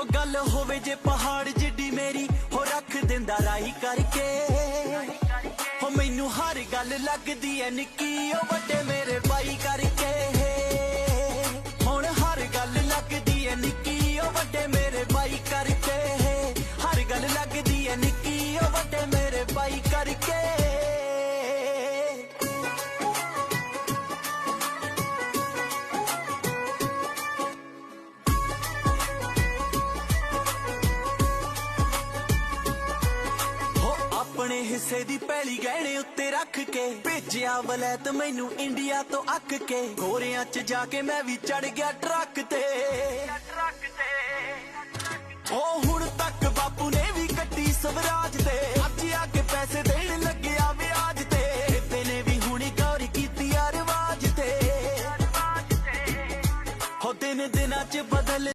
ਹੋ ਗੱਲ ਹੋਵੇ ਜੇ ਪਹਾੜ ਜਿੱਡੀ ਮੇਰੀ ਹੋ ਰੱਖ ਦਿੰਦਾ ਰਾਈ ਕਰਕੇ। ਹੋ ਮੈਨੂੰ ਹਰ ਗੱਲ ਲੱਗਦੀ ਐ ਨਿੱਕੀ, ਉਹ ਵੱਡੇ ਮੇਰੇ ਬਾਈ ਕਰਕੇ। ਹੁਣ ਹਰ ਗੱਲ ਲੱਗਦੀ ਐ ਨਿੱਕੀ, ਉਹ ਵੱਡੇ ਮੇਰੇ ਬਾਈ ਕਰਕੇ। ਹਰ ਗੱਲ ਲੱਗਦੀ ਐ ਨਿੱਕੀ, ਉਹ ਵੱਡੇ ਆਪਣੇ ਹਿੱਸੇ ਦੀ ਪੈਲੀ ਗਹਿਣੇ ਉੱਤੇ ਰੱਖ ਕੇ ਭੇਜਿਆ ਵਲੈਤ ਮੈਨੂੰ ਇੰਡੀਆ ਤੋਂ ਅੱਕ ਕੇ। ਗੋਰਿਆਂ 'ਚ ਜਾ ਕੇ ਮੈਂ ਵੀ ਚੜ ਗਿਆ ਟਰੱਕ ਤੇ। ਉਹ ਹੁਣ ਤੱਕ ਬਾਪੂ ਨੇ ਵੀ ਕੱਟੀ ਸਵਰਾਜ ਤੇ। ਅੱਜ ਆ ਕੇ ਪੈਸੇ ਦੇਣ ਲੱਗਿਆ ਵਿਆਜ ਤੇ। ਬੇਬੇ ਨੇ ਵੀ ਹੁਣੀ ਗੌਰ ਕੀਤੀ ਆ ਰਿਵਾਜ ਤੇ। ਹੋ ਦਿਨ ਦਿਨਾਂ ਚ ਬਦਲ